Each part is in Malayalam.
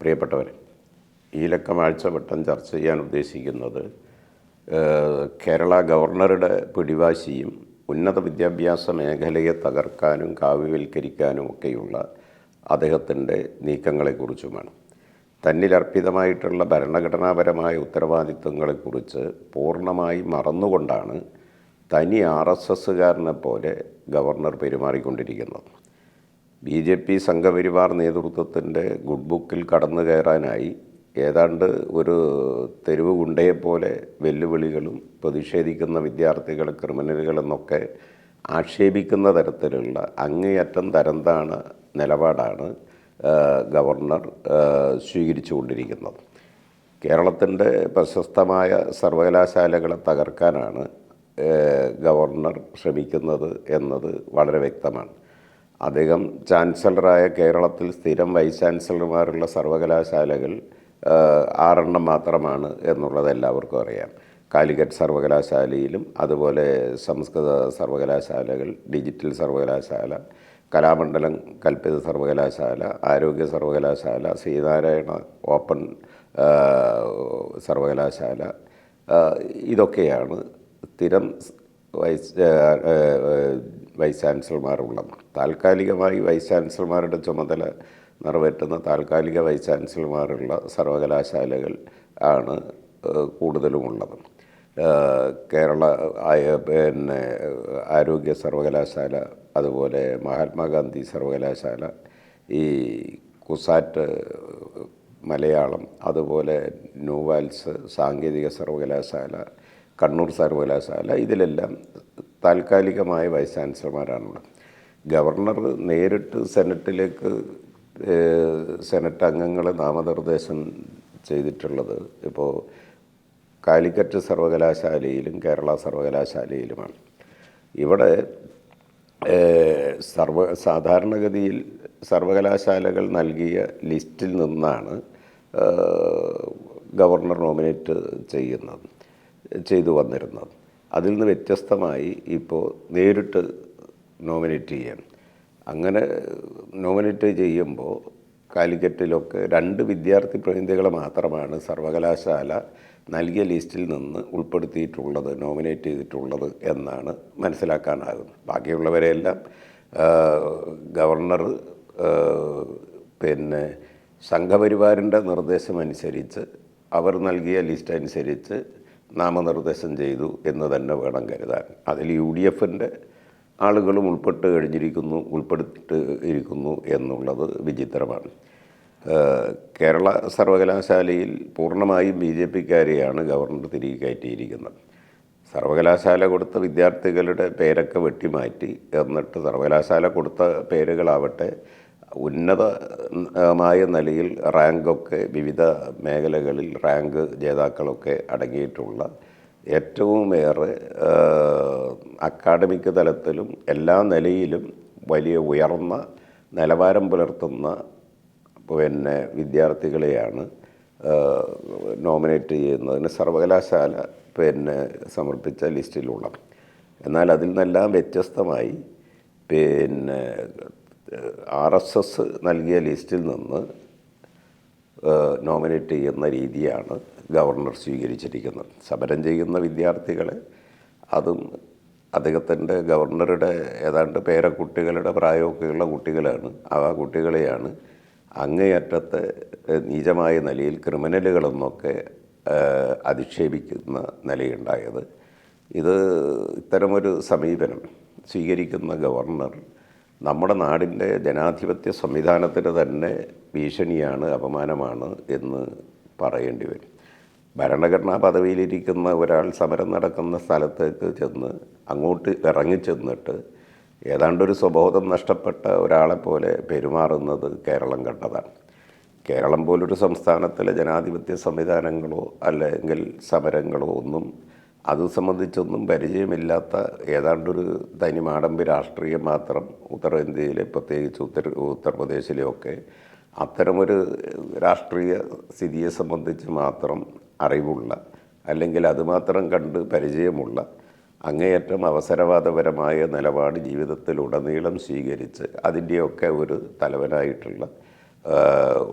പ്രിയപ്പെട്ടവരെ ഈ ലക്കമാഴ്ച ആഴ്ചവട്ടം ചർച്ച ചെയ്യാൻ ഉദ്ദേശിക്കുന്നത് കേരള ഗവർണറുടെ പിടിവാശിയും ഉന്നത വിദ്യാഭ്യാസ മേഖലയെ തകർക്കാനും കാവ്യവൽക്കരിക്കാനും ഒക്കെയുള്ള അദ്ദേഹത്തിന്റെ നീക്കങ്ങളെക്കുറിച്ചുമാണ്. തന്നിലർപ്പിതമായിട്ടുള്ള ഭരണഘടനാപരമായ ഉത്തരവാദിത്വങ്ങളെക്കുറിച്ച് പൂർണമായി മറന്നുകൊണ്ടാണ് തനി ആർ എസ് എസ്സുകാരനെ പോലെ ഗവർണർ പെരുമാറിക്കൊണ്ടിരിക്കുന്നത്. ബി ജെ പി സംഘപരിവാർ നേതൃത്വത്തിന്റെ ഗുഡ് ബുക്കിൽ കടന്നു കയറാനായി ഏതാണ്ട് ഒരു തെരുവ് ഗുണ്ടയെപ്പോലെ വെല്ലുവിളികളും പ്രതിഷേധിക്കുന്ന വിദ്യാർത്ഥികൾ ക്രിമിനലുകളെന്നൊക്കെ ആക്ഷേപിക്കുന്ന തരത്തിലുള്ള അങ്ങേയറ്റം തരംതാണ് നിലപാടാണ് ഗവർണർ സ്വീകരിച്ചുകൊണ്ടിരിക്കുന്നത്. കേരളത്തിന്റെ പ്രശസ്തമായ സർവകലാശാലകളെ തകർക്കാനാണ് ഗവർണർ ശ്രമിക്കുന്നത് എന്നത് വളരെ വ്യക്തമാണ്. അദ്ദേഹം ചാൻസലറായ കേരളത്തിൽ സ്ഥിരം വൈസ് ചാൻസലർമാരുള്ള സർവകലാശാലകൾ ആറെണ്ണം മാത്രമാണ് എന്നുള്ളത് എല്ലാവർക്കും അറിയാം. കാലിക്കറ്റ് സർവകലാശാലയിലും അതുപോലെ സംസ്കൃത സർവകലാശാലകൾ ഡിജിറ്റൽ സർവകലാശാല കലാമണ്ഡലം കൽപ്പിത സർവകലാശാല ആരോഗ്യ സർവകലാശാല ശ്രീനാരായണ ഓപ്പൺ സർവകലാശാല ഇതൊക്കെയാണ് സ്ഥിരം വൈസ് വൈസ് ചാൻസലർമാരുള്ളത്. താൽക്കാലികമായി വൈസ് ചാൻസലർമാരുടെ ചുമതല നിറവേറ്റുന്ന താൽക്കാലിക വൈസ് ചാൻസലർമാരുള്ള സർവകലാശാലകൾ ആണ് കൂടുതലുമുള്ളത്. കേരള പിന്നെ ആരോഗ്യ സർവകലാശാല അതുപോലെ മഹാത്മാഗാന്ധി സർവകലാശാല ഈ കുസാറ്റ് മലയാളം അതുപോലെ ന്യൂവാൽസ് സാങ്കേതിക സർവകലാശാല കണ്ണൂർ സർവകലാശാല ഇതിലെല്ലാം താൽക്കാലികമായ വൈസ് ചാൻസലർമാരാണുള്ളത്. ഗവർണർ നേരിട്ട് സെനറ്റിലേക്ക് സെനറ്റ് അംഗങ്ങളെ നാമനിർദ്ദേശം ചെയ്തിട്ടുള്ളത് ഇപ്പോൾ കാലിക്കറ്റ് സർവകലാശാലയിലും കേരള സർവകലാശാലയിലുമാണ്. ഇവിടെ സർവ സാധാരണഗതിയിൽ സർവകലാശാലകൾ നൽകിയ ലിസ്റ്റിൽ നിന്നാണ് ഗവർണർ നോമിനേറ്റ് ചെയ്യുന്നത് ചെയ്തു വന്നിരുന്നത്. അതിൽ നിന്ന് വ്യത്യസ്തമായി ഇപ്പോൾ നേരിട്ട് നോമിനേറ്റ് ചെയ്യാൻ. അങ്ങനെ നോമിനേറ്റ് ചെയ്യുമ്പോൾ കാലിക്കറ്റിലൊക്കെ രണ്ട് വിദ്യാർത്ഥി പ്രതിനിധികളെ മാത്രമാണ് സർവകലാശാല നൽകിയ ലിസ്റ്റിൽ നിന്ന് ഉൾപ്പെടുത്തിയിട്ടുള്ളത് നോമിനേറ്റ് ചെയ്തിട്ടുള്ളത് എന്നാണ് മനസ്സിലാക്കാനാകുന്നത്. ബാക്കിയുള്ളവരെല്ലാം ഗവർണർ പിന്നെ സംഘപരിവാറിന്റെ നിർദ്ദേശമനുസരിച്ച് അവർ നൽകിയ ലിസ്റ്റ് അനുസരിച്ച് നാമനിർദ്ദേശം ചെയ്തു എന്ന് തന്നെ വേണം കരുതാൻ. അതിൽ യു ഡി എഫിന്റെ ആളുകളും ഉൾപ്പെട്ട് കഴിഞ്ഞിരിക്കുന്നു ഉൾപ്പെടുത്തിട്ട് ഇരിക്കുന്നു എന്നുള്ളത് വിചിത്രമാണ്. കേരള സർവകലാശാലയിൽ പൂർണമായും ബി ജെ പിക്കാരെയാണ് ഗവർണർ തിരികെ കയറ്റിയിരിക്കുന്നത്. സർവകലാശാല കൊടുത്ത വിദ്യാർത്ഥികളുടെ പേരൊക്കെ വെട്ടിമാറ്റി. എന്നിട്ട് സർവകലാശാല കൊടുത്ത പേരുകളാവട്ടെ ഉന്നതമായ നിലയിൽ റാങ്കൊക്കെ വിവിധ മേഖലകളിൽ റാങ്ക് ജേതാക്കളൊക്കെ അടങ്ങിയിട്ടുള്ള ഏറ്റവും ഏറെ ഏഹ്, അക്കാഡമിക് തലത്തിലും എല്ലാ നിലയിലും വലിയ ഉയർന്ന നിലവാരം പുലർത്തുന്ന പിന്നെ വിദ്യാർത്ഥികളെയാണ് നോമിനേറ്റ് ചെയ്യുന്നതിന് സർവകലാശാല പിന്നെ സമർപ്പിച്ച ലിസ്റ്റിലുള്ളത് എന്നാൽ അതിൽ നിന്നെല്ലാം വ്യത്യസ്തമായി പിന്നെ ആർ എസ് എസ് നൽകിയ ലിസ്റ്റിൽ നിന്ന് നോമിനേറ്റ് ചെയ്യുന്ന രീതിയാണ് ഗവർണർ സ്വീകരിച്ചിരിക്കുന്നത്. സമരം ചെയ്യുന്ന വിദ്യാർത്ഥികളെ അതും അദ്ദേഹത്തിന്റെ ഗവർണറുടെ ഏതാണ്ട് പേരക്കുട്ടികളുടെ പ്രായമൊക്കെയുള്ള കുട്ടികളാണ്. ആ കുട്ടികളെയാണ് അങ്ങേയറ്റത്തെ നീചമായ നിലയിൽ ക്രിമിനലുകളെന്നൊക്കെ അധിക്ഷേപിക്കുന്ന നിലയുണ്ടായത്. ഇത് ഇത്തരമൊരു സമീപനം സ്വീകരിക്കുന്ന ഗവർണർ നമ്മുടെ നാടിന്റെ ജനാധിപത്യ സംവിധാനത്തിന് തന്നെ ഭീഷണിയാണ് അപമാനമാണ് എന്ന് പറയേണ്ടി വരും. ഭരണഘടനാ പദവിയിലിരിക്കുന്ന ഒരാൾ സമരം നടക്കുന്ന സ്ഥലത്തേക്ക് ചെന്ന് അങ്ങോട്ട് ഇറങ്ങിച്ചെന്നിട്ട് ഏതാണ്ടൊരു സ്വബോധം നഷ്ടപ്പെട്ട ഒരാളെ പോലെ പെരുമാറുന്നത് കേരളം കണ്ടതാണ്. കേരളം പോലൊരു സംസ്ഥാനത്തിലെ ജനാധിപത്യ സംവിധാനങ്ങളോ അല്ലെങ്കിൽ സമരങ്ങളോ ഒന്നും അത് സംബന്ധിച്ചൊന്നും പരിചയമില്ലാത്ത ഏതാണ്ടൊരു തനിമാടമ്പ് രാഷ്ട്രീയം മാത്രം ഉത്തരേന്ത്യയിലെ പ്രത്യേകിച്ച് ഉത്തർ ഉത്തർപ്രദേശിലെയൊക്കെ അത്തരമൊരു രാഷ്ട്രീയ സ്ഥിതിയെ സംബന്ധിച്ച് മാത്രം അറിവുള്ള അല്ലെങ്കിൽ അതുമാത്രം കണ്ട് പരിചയമുള്ള അങ്ങേയറ്റം അവസരവാദപരമായ നിലപാട് ജീവിതത്തിലുടനീളം സ്വീകരിച്ച് അതിന്റെയൊക്കെ ഒരു തലവനായിട്ടുള്ള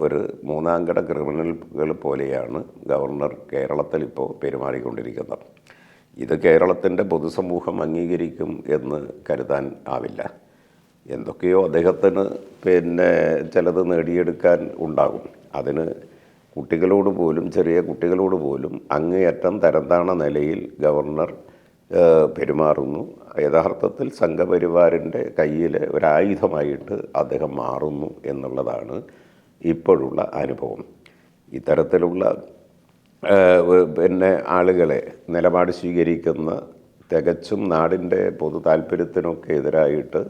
ഒരു മൂന്നാംകട ക്രിമിനലുകൾ പോലെയാണ് ഗവർണർ കേരളത്തിൽ ഇപ്പോൾ പെരുമാറിക്കൊണ്ടിരിക്കുന്നത്. ഇത് കേരളത്തിന്റെ പൊതുസമൂഹം അംഗീകരിക്കും എന്ന് കരുതാൻ ആവില്ല. എന്തൊക്കെയോ അദ്ദേഹത്തിന് പിന്നെ ചിലത് നേടിയെടുക്കാൻ ഉണ്ടാകും. അതിന് കുട്ടികളോട് പോലും ചെറിയ കുട്ടികളോട് പോലും അങ്ങേയറ്റം തരംതാണ നിലയിൽ ഗവർണർ പെരുമാറുന്നു. യഥാർത്ഥത്തിൽ സംഘപരിവാറിന്റെ കയ്യിൽ ഒരായുധമായിട്ട് അദ്ദേഹം മാറുന്നു എന്നുള്ളതാണ് ഇപ്പോഴുള്ള അനുഭവം. ഇത്തരത്തിലുള്ള പിന്നെ ആളുകളെ നിലപാട് സ്വീകരിക്കുന്ന തികച്ചും നാടിന്റെ പൊതു താല്പര്യത്തിനൊക്കെ എതിരായിട്ട്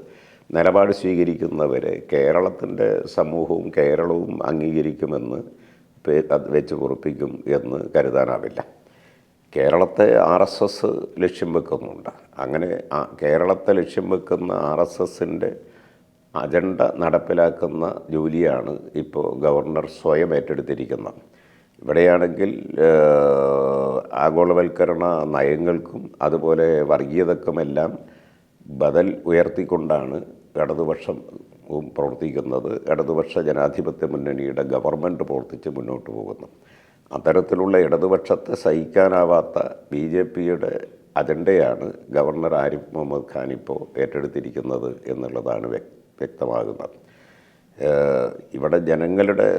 നിലപാട് സ്വീകരിക്കുന്നവരെ കേരളത്തിന്റെ സമൂഹവും കേരളവും അംഗീകരിക്കുമെന്ന് വെച്ച് കുറിപ്പിക്കും എന്ന് കരുതാനാവില്ല. കേരളത്തെ ആർ എസ് എസ് ലക്ഷ്യം വെക്കുന്നുണ്ട്. അങ്ങനെ കേരളത്തെ ലക്ഷ്യം വെക്കുന്ന ആർ എസ് എസിന്റെ അജണ്ട നടപ്പിലാക്കുന്ന ജോലിയാണ് ഇപ്പോൾ ഗവർണർ സ്വയം ഏറ്റെടുത്തിരിക്കുന്നത്. ഇവിടെയാണെങ്കിൽ ആഗോളവൽക്കരണ നയങ്ങൾക്കും അതുപോലെ വർഗീയതക്കുമെല്ലാം ബദൽ ഉയർത്തിക്കൊണ്ടാണ് ഇടതുപക്ഷം പ്രവർത്തിക്കുന്നത്. ഇടതുപക്ഷ ജനാധിപത്യ മുന്നണിയുടെ ഗവൺമെന്റ് പ്രവർത്തിച്ച് മുന്നോട്ട് പോകുന്നു. അത്തരത്തിലുള്ള ഇടതുപക്ഷത്തെ സഹിക്കാനാവാത്ത ബി ജെ പിയുടെ അജണ്ടയാണ് ഗവർണർ ആരിഫ് മുഹമ്മദ് ഖാൻ ഇപ്പോൾ ഏറ്റെടുത്തിരിക്കുന്നത് എന്നുള്ളതാണ് വ്യക്- വ്യക്തമാകുന്നത്. ഇവിടെ ജനങ്ങളുടെ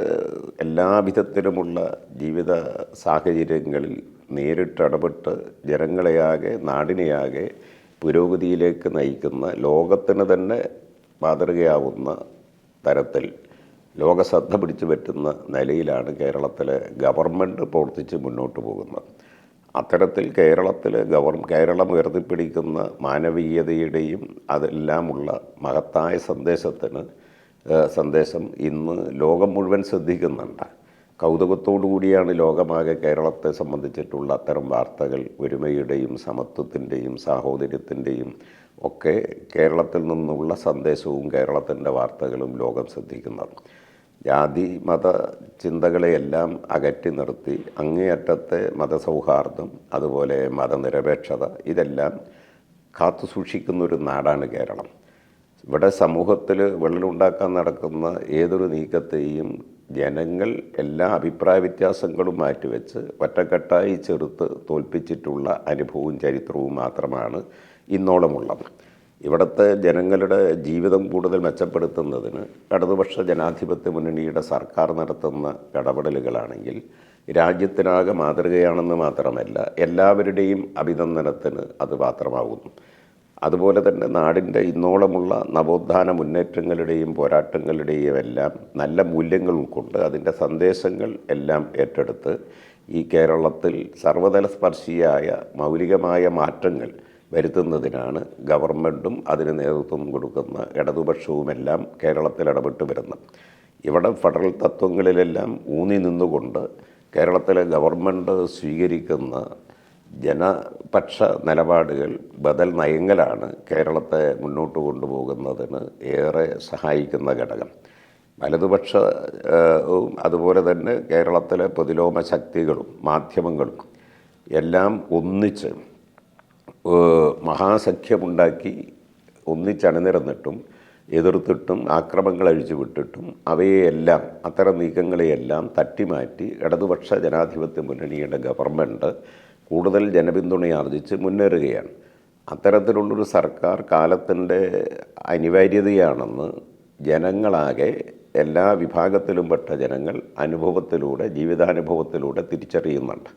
എല്ലാവിധത്തിലുമുള്ള ജീവിത സാഹചര്യങ്ങളിൽ നേരിട്ടിടപെട്ട് ജനങ്ങളെയാകെ നാടിനെയാകെ പുരോഗതിയിലേക്ക് നയിക്കുന്ന ലോകത്തിന് തന്നെ മാതൃകയാവുന്ന തരത്തിൽ ലോകശ്രദ്ധ പിടിച്ചു പറ്റുന്ന നിലയിലാണ് കേരളത്തിലെ ഗവൺമെന്റ് പ്രവർത്തിച്ച് മുന്നോട്ട് പോകുന്നത്. അത്തരത്തിൽ കേരളത്തിൽ ഗവർ കേരളം ഉയർത്തിപ്പിടിക്കുന്ന മാനവീയതയുടെയും അതെല്ലാമുള്ള മഹത്തായ സന്ദേശത്തിന് സന്ദേശം ഇന്ന് ലോകം മുഴുവൻ ശ്രദ്ധിക്കുന്നുണ്ട്. കൗതുകത്തോടു കൂടിയാണ് ലോകമാകെ കേരളത്തെ സംബന്ധിച്ചിട്ടുള്ള അത്തരം വാർത്തകൾ ഒരുമയുടെയും സമത്വത്തിന്റെയും സാഹോദര്യത്തിന്റെയും ഒക്കെ കേരളത്തിൽ നിന്നുള്ള സന്ദേശവും കേരളത്തിന്റെ വാർത്തകളും ലോകം ശ്രദ്ധിക്കുന്നത്. ജാതി മത ചിന്തകളെയെല്ലാം അകറ്റി നിർത്തി അങ്ങേയറ്റത്തെ മതസൗഹാർദ്ദം അതുപോലെ മതനിരപേക്ഷത ഇതെല്ലാം കാത്തു സൂക്ഷിക്കുന്ന ഒരു നാടാണ് കേരളം. ഇവിടെ സമൂഹത്തിൽ വെള്ളലുണ്ടാക്കാൻ നടക്കുന്ന ഏതൊരു നീക്കത്തെയും ജനങ്ങൾ എല്ലാ അഭിപ്രായ വ്യത്യാസങ്ങളും മാറ്റിവെച്ച് ഒറ്റക്കെട്ടായി ചെറുത്ത് തോൽപ്പിച്ചിട്ടുള്ള അനുഭവവും ചരിത്രവും മാത്രമാണ് ഇന്നോളമുള്ളത്. ഇവിടുത്തെ ജനങ്ങളുടെ ജീവിതം കൂടുതൽ മെച്ചപ്പെടുത്തുന്നതിന് ഇടതുപക്ഷ ജനാധിപത്യ മുന്നണിയുടെ സർക്കാർ നടത്തുന്ന ഇടപെടലുകളാണെങ്കിൽ രാജ്യത്തിനാകെ മാതൃകയാണെന്ന് മാത്രമല്ല എല്ലാവരുടെയും അഭിനന്ദനത്തിന് അത് പാത്രമാകുന്നു. അതുപോലെ തന്നെ നാടിന്റെ ഇന്നോളമുള്ള നവോത്ഥാന മുന്നേറ്റങ്ങളുടെയും പോരാട്ടങ്ങളുടെയും എല്ലാം നല്ല മൂല്യങ്ങൾ ഉൾക്കൊണ്ട് അതിന്റെ സന്ദേശങ്ങൾ എല്ലാം ഏറ്റെടുത്ത് ഈ കേരളത്തിൽ സർവതല സ്പർശിയായ മൗലികമായ മാറ്റങ്ങൾ വരുത്തുന്നതിനാണ് ഗവൺമെന്റും അതിന് നേതൃത്വം കൊടുക്കുന്ന ഇടതുപക്ഷവുമെല്ലാം കേരളത്തിൽ ഇടപെട്ട് വരുന്നത്. ഇവിടെ ഫെഡറൽ തത്വങ്ങളിലെല്ലാം ഊന്നി നിന്നുകൊണ്ട് കേരളത്തിലെ ഗവൺമെന്റ് സ്വീകരിക്കുന്ന ജനപക്ഷ നിലപാടുകൾ ബദൽ നയങ്ങളാണ് കേരളത്തെ മുന്നോട്ട് കൊണ്ടുപോകുന്നതിന് ഏറെ സഹായിക്കുന്ന ഘടകം. വലതുപക്ഷ അതുപോലെ തന്നെ കേരളത്തിലെ പ്രതിലോമ ശക്തികളും മാധ്യമങ്ങളും എല്ലാം ഒന്നിച്ച് മഹാസഖ്യമുണ്ടാക്കി ഒന്നിച്ചണിനിരന്നിട്ടും എതിർത്തിട്ടും ആക്രമങ്ങൾ അഴിച്ചുവിട്ടിട്ടും അവയെയെല്ലാം അത്തരം നീക്കങ്ങളെയെല്ലാം തട്ടിമാറ്റി ഇടതുപക്ഷ ജനാധിപത്യ മുന്നണിയുടെ ഗവൺമെന്റ് കൂടുതൽ ജനപിന്തുണയാർജിച്ച് മുന്നേറുകയാണ്. അത്തരത്തിലുള്ളൊരു സർക്കാർ കാലത്തിന്റെ അനിവാര്യതയാണെന്ന് ജനങ്ങളാകെ എല്ലാ വിഭാഗത്തിലും പെട്ട ജനങ്ങൾ അനുഭവത്തിലൂടെ ജീവിതാനുഭവത്തിലൂടെ തിരിച്ചറിയുന്നുണ്ട്.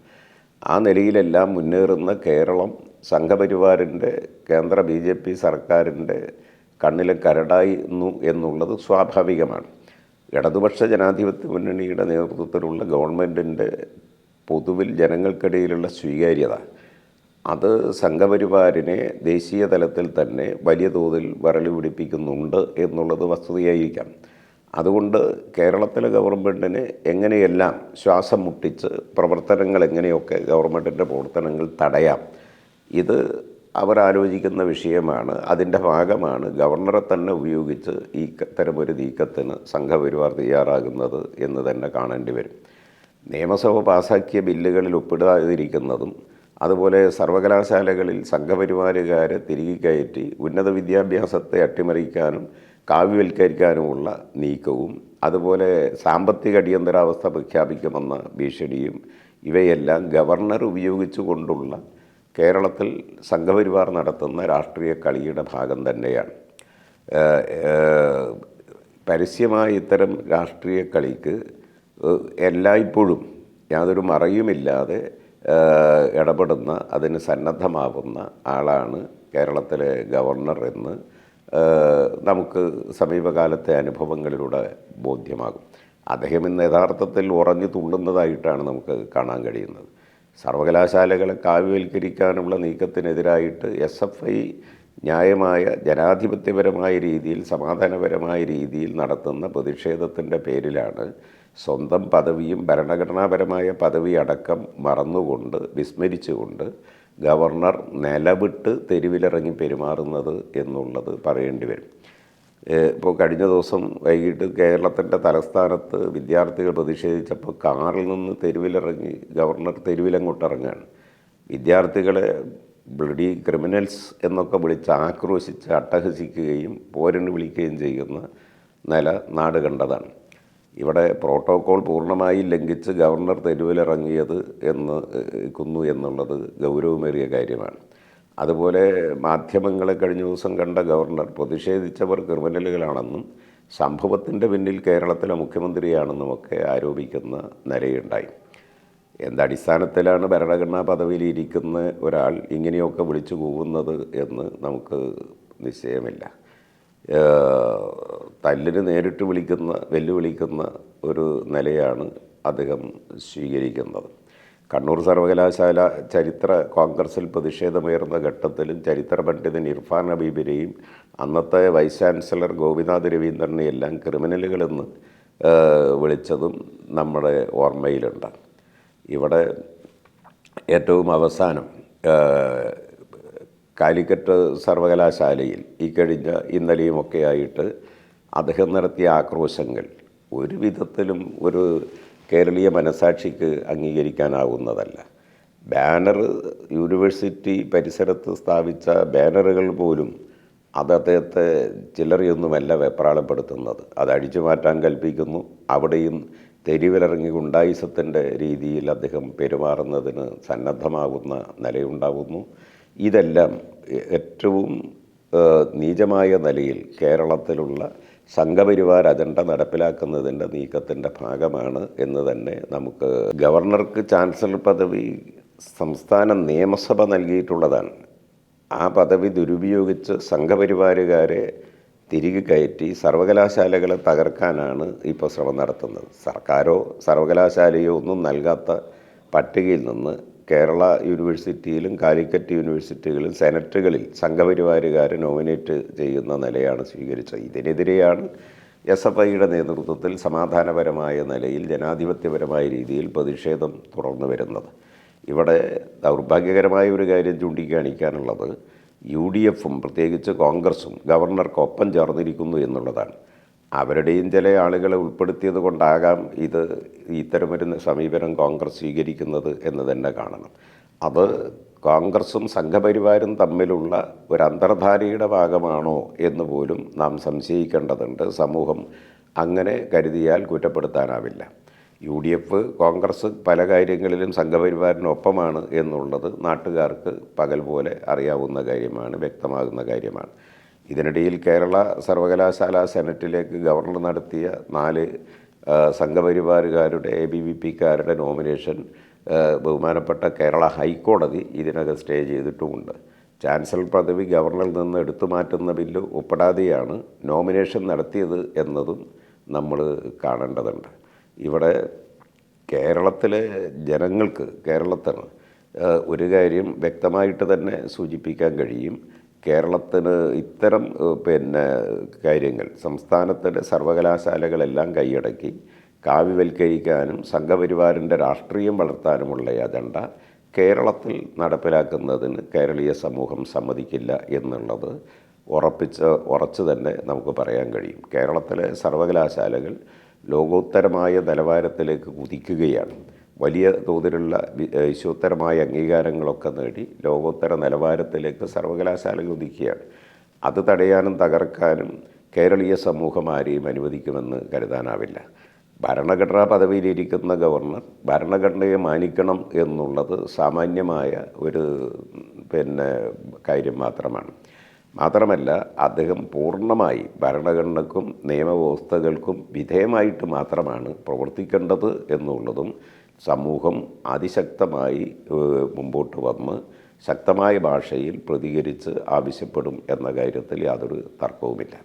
ആ നിലയിലെല്ലാം മുന്നേറുന്ന കേരളം സംഘപരിവാറിന്റെ കേന്ദ്ര ബി ജെ പി സർക്കാരിന്റെ കണ്ണിലെ കരടായിരുന്നു എന്നുള്ളത് സ്വാഭാവികമാണ്. ഇടതുപക്ഷ ജനാധിപത്യ മുന്നണിയുടെ നേതൃത്വത്തിലുള്ള ഗവൺമെന്റിന്റെ പൊതുവിൽ ജനങ്ങൾക്കിടയിലുള്ള സ്വീകാര്യത അത് സംഘപരിവാറിനെ ദേശീയ തലത്തിൽ തന്നെ വലിയ തോതിൽ വരളി പിടിപ്പിക്കുന്നുണ്ട് എന്നുള്ളത് വസ്തുതയായിരിക്കാം. അതുകൊണ്ട് കേരളത്തിലെ ഗവൺമെന്റിന് എങ്ങനെയെല്ലാം ശ്വാസം മുട്ടിച്ച് പ്രവർത്തനങ്ങൾ എങ്ങനെയൊക്കെ ഗവൺമെന്റിന്റെ പ്രവർത്തനങ്ങൾ തടയാം ഇത് അവരാലോചിക്കുന്ന വിഷയമാണ്. അതിന്റെ ഭാഗമാണ് ഗവർണറെ തന്നെ ഉപയോഗിച്ച് ഈ തരമൊരു നീക്കത്തിന് സംഘപരിവാർ തയ്യാറാകുന്നത് എന്ന് തന്നെ കാണേണ്ടി വരും. നിയമസഭ പാസാക്കിയ ബില്ലുകളിൽ ഒപ്പിടാതിരിക്കുന്നതും അതുപോലെ സർവകലാശാലകളിൽ സംഘപരിവാരുകാരെ തിരികെ കയറ്റി ഉന്നത വിദ്യാഭ്യാസത്തെ അട്ടിമറിക്കാനും കാവ്യവൽക്കരിക്കാനുമുള്ള നീക്കവും അതുപോലെ സാമ്പത്തിക അടിയന്തരാവസ്ഥ പ്രഖ്യാപിക്കുമെന്ന ഭീഷണിയും ഇവയെല്ലാം ഗവർണർ ഉപയോഗിച്ചുകൊണ്ടുള്ള കേരളത്തിൽ സംഘപരിവാർ നടത്തുന്ന രാഷ്ട്രീയ കളിയുടെ ഭാഗം തന്നെയാണ്. പരസ്യമായ ഇത്തരം രാഷ്ട്രീയ കളിക്ക് എല്ലായ്പ്പോഴും യാതൊരു മറയുമില്ലാതെ ഇടപെടുന്ന അതിന് സന്നദ്ധമാവുന്ന ആളാണ് കേരളത്തിലെ ഗവർണർ എന്ന് നമുക്ക് സമീപകാലത്തെ അനുഭവങ്ങളിലൂടെ ബോധ്യമാകും. അദ്ദേഹം ഇന്ന് യഥാർത്ഥത്തിൽ ഉറഞ്ഞു തുള്ളുന്നതായിട്ടാണ് നമുക്ക് കാണാൻ കഴിയുന്നത്. സർവകലാശാലകളെ കാവ്യവൽക്കരിക്കാനുള്ള നീക്കത്തിനെതിരായിട്ട് എസ് എഫ് ഐ ന്യായമായ ജനാധിപത്യപരമായ രീതിയിൽ സമാധാനപരമായ രീതിയിൽ നടത്തുന്ന പ്രതിഷേധത്തിന്റെ പേരിലാണ് സ്വന്തം പദവിയും ഭരണഘടനാപരമായ പദവി അടക്കം മറന്നുകൊണ്ട് വിസ്മരിച്ചുകൊണ്ട് ഗവർണർ നിലവിട്ട് തെരുവിലിറങ്ങി പെരുമാറുന്നത് എന്നുള്ളത് പറയേണ്ടി വരും. ഇപ്പോൾ കഴിഞ്ഞ ദിവസം വൈകിട്ട് കേരളത്തിന്റെ തലസ്ഥാനത്ത് വിദ്യാർത്ഥികൾ പ്രതിഷേധിച്ചപ്പോൾ കാറിൽ നിന്ന് തെരുവിലിറങ്ങി ഗവർണർ തെരുവിലങ്ങോട്ട് ഇറങ്ങുകയാണ്. വിദ്യാർത്ഥികളെ ബ്ലഡി ക്രിമിനൽസ് എന്നൊക്കെ വിളിച്ച് ആക്രോശിച്ച് അട്ടഹസിക്കുകയും പോരന് വിളിക്കുകയും ചെയ്യുന്ന നില നാട് കണ്ടതാണ്. ഇവിടെ പ്രോട്ടോകോൾ പൂർണമായി ലംഘിച്ച് ഗവർണർ തെരുവിലിറങ്ങിയത് എന്ന് കുന്നു എന്നുള്ളത് ഗൗരവമേറിയ കാര്യമാണ്. അതുപോലെ മാധ്യമങ്ങളെ കഴിഞ്ഞ ദിവസം കണ്ട ഗവർണർ പ്രതിഷേധിച്ചവർ ക്രിമിനലുകളാണെന്നും സംഭവത്തിന്റെ പിന്നിൽ കേരളത്തിലെ മുഖ്യമന്ത്രിയാണെന്നുമൊക്കെ ആരോപിക്കുന്ന നിലയുണ്ടായി. എന്തടിസ്ഥാനത്തിലാണ് ഭരണഘടനാ പദവിയിലിരിക്കുന്ന ഒരാൾ ഇങ്ങനെയൊക്കെ വിളിച്ചു കൂവുന്നത് എന്ന് നമുക്ക് നിശ്ചയമില്ല. തല്ലിന് നേരിട്ട് വിളിക്കുന്ന വെല്ലുവിളിക്കുന്ന ഒരു നിലയാണ് അദ്ദേഹം സ്വീകരിക്കുന്നത്. കണ്ണൂർ സർവകലാശാല ചരിത്ര കോൺഗ്രസിൽ പ്രതിഷേധമുയർന്ന ഘട്ടത്തിലും ചരിത്ര പണ്ഡിതൻ ഇർഫാൻ ഹബീബിനെയും അന്നത്തെ വൈസ് ചാൻസലർ ഗോപിനാഥ് രവീന്ദ്രനെ എല്ലാം ക്രിമിനലുകളെന്ന് വിളിച്ചതും നമ്മുടെ ഓർമ്മയിലുണ്ട്. ഇവിടെ ഏറ്റവും അവസാനം കാലിക്കറ്റ് സർവകലാശാലയിൽ ഈ കഴിഞ്ഞ ഇന്നലെയുമൊക്കെ ആയിട്ട് അദ്ദേഹം നടത്തിയ ആക്രോശങ്ങൾ ഒരു വിധത്തിലും ഒരു കേരളീയ മനസാക്ഷിക്ക് അംഗീകരിക്കാനാവുന്നതല്ല. ബാനർ യൂണിവേഴ്സിറ്റി പരിസരത്ത് സ്ഥാപിച്ച ബാനറുകൾ പോലും അത് അദ്ദേഹത്തെ ചിലറിയൊന്നുമല്ല വെപ്രാളപ്പെടുത്തുന്നത്. അത് അടിച്ചു മാറ്റാൻ കൽപ്പിക്കുന്നു. അവിടെയും തെരുവിലിറങ്ങി ഗുണ്ടായിസത്തിന്റെ രീതിയിൽ അദ്ദേഹം പെരുമാറുന്നതിന് സന്നദ്ധമാകുന്ന നിലയുണ്ടാകുന്നു ഇതെല്ലാം ഏറ്റവും നീചമായ നിലയിൽ കേരളത്തിലുള്ള സംഘപരിവാർ അജണ്ട നടപ്പിലാക്കുന്നതിന്റെ നീക്കത്തിന്റെ ഭാഗമാണ് എന്ന് തന്നെ നമുക്ക് ഗവർണർക്ക് ചാൻസലർ പദവി സംസ്ഥാന നിയമസഭ നൽകിയിട്ടുള്ളതാണ്. ആ പദവി ദുരുപയോഗിച്ച് സംഘപരിവാരുകാരെ തിരികെ കയറ്റി സർവകലാശാലകളെ തകർക്കാനാണ് ഇപ്പോൾ ശ്രമം നടത്തുന്നത്. സർക്കാരോ സർവകലാശാലയോ ഒന്നും നൽകാത്ത പട്ടികയിൽ നിന്ന് കേരള യൂണിവേഴ്സിറ്റിയിലും കാലിക്കറ്റ് യൂണിവേഴ്സിറ്റികളിലും സെനറ്റുകളിൽ സംഘപരിവാരുകാരെ നോമിനേറ്റ് ചെയ്യുന്ന നിലയാണ് സ്വീകരിച്ചത്. ഇതിനെതിരെയാണ് എസ് എഫ് ഐയുടെ നേതൃത്വത്തിൽ സമാധാനപരമായ നിലയിൽ ജനാധിപത്യപരമായ രീതിയിൽ പ്രതിഷേധം തുടർന്നു വരുന്നത്. ഇവിടെ ദൗർഭാഗ്യകരമായ ഒരു കാര്യം ചൂണ്ടിക്കാണിക്കാനുള്ളത് യു ഡി എഫും പ്രത്യേകിച്ച് കോൺഗ്രസും ഗവർണർക്കൊപ്പം ചേർന്നിരിക്കുന്നു എന്നുള്ളതാണ്. അവരുടെയും ചില ആളുകളെ ഉൾപ്പെടുത്തിയത് കൊണ്ടാകാം ഇത് ഇത്തരമൊരു സമീപനം കോൺഗ്രസ് സ്വീകരിക്കുന്നത് എന്ന് തന്നെ കാണണം. അത് കോൺഗ്രസും സംഘപരിവാരും തമ്മിലുള്ള ഒരു അന്തർധാരയുടെ ഭാഗമാണോ എന്ന് പോലും നാം സംശയിക്കേണ്ടതുണ്ട്. സമൂഹം അങ്ങനെ കരുതിയാൽ കുറ്റപ്പെടുത്താനാവില്ല. യു ഡി എഫ് കോൺഗ്രസ് പല കാര്യങ്ങളിലും സംഘപരിവാറിനൊപ്പമാണ് എന്നുള്ളത് നാട്ടുകാർക്ക് പകൽ പോലെ അറിയാവുന്ന കാര്യമാണ് വ്യക്തമാകുന്ന കാര്യമാണ്. ഇതിനിടയിൽ കേരള സർവകലാശാല സെനറ്റിലേക്ക് ഗവർണർ നടത്തിയ നാല് സംഘപരിവാരുകാരുടെ എ ബി വി പിക്കാരുടെ നോമിനേഷൻ ബഹുമാനപ്പെട്ട കേരള ഹൈക്കോടതി ഇതിനകം സ്റ്റേ ചെയ്തിട്ടുമുണ്ട്. ചാൻസലർ പദവി ഗവർണറിൽ നിന്ന് എടുത്തു മാറ്റുന്ന ബില്ല് ഒപ്പിടാതെയാണ് നോമിനേഷൻ നടത്തിയത് എന്നതും നമ്മൾ കാണേണ്ടതുണ്ട്. ഇവിടെ കേരളത്തിലെ ജനങ്ങൾക്ക് കേരളത്തിന് ഒരു കാര്യം വ്യക്തമായിട്ട് തന്നെ സൂചിപ്പിക്കാൻ കഴിയും. കേരളത്തിന് ഇത്തരം പിന്നെ കാര്യങ്ങൾ സംസ്ഥാനത്തിന്റെ സർവകലാശാലകളെല്ലാം കൈയടക്കി കാവ്യവൽക്കരിക്കാനും സംഘപരിവാറിന്റെ രാഷ്ട്രീയം വളർത്താനുമുള്ള അജണ്ട കേരളത്തിൽ നടപ്പിലാക്കുന്നതിന് കേരളീയ സമൂഹം സമ്മതിക്കില്ല എന്നുള്ളത് ഉറപ്പിച്ച് ഉറച്ചു തന്നെ നമുക്ക് പറയാൻ കഴിയും. കേരളത്തിലെ സർവകലാശാലകൾ ലോകോത്തരമായ നിലവാരത്തിലേക്ക് കുതിക്കുകയാണ്. വലിയ തോതിലുള്ള വിശ്വോത്തരമായ അംഗീകാരങ്ങളൊക്കെ നേടി ലോകോത്തര നിലവാരത്തിലേക്ക് സർവകലാശാലകൾ ഒതുക്കിയാണ്. അത് തടയാനും തകർക്കാനും കേരളീയ സമൂഹം ആരെയും അനുവദിക്കുമെന്ന് കരുതാനാവില്ല. ഭരണഘടനാ പദവിയിലിരിക്കുന്ന ഗവർണർ ഭരണഘടനയെ മാനിക്കണം എന്നുള്ളത് സാമാന്യമായ ഒരു പിന്നെ കാര്യം മാത്രമാണ്. മാത്രമല്ല അദ്ദേഹം പൂർണമായി ഭരണഘടനക്കും നിയമവ്യവസ്ഥകൾക്കും വിധേയമായിട്ട് മാത്രമാണ് പ്രവർത്തിക്കേണ്ടത് എന്നുള്ളതും സമൂഹം അതിശക്തമായി മുമ്പോട്ട് വന്ന് ശക്തമായ ഭാഷയിൽ പ്രതികരിച്ച് ആവശ്യപ്പെടും എന്ന കാര്യത്തിൽ യാതൊരു തർക്കവുമില്ല.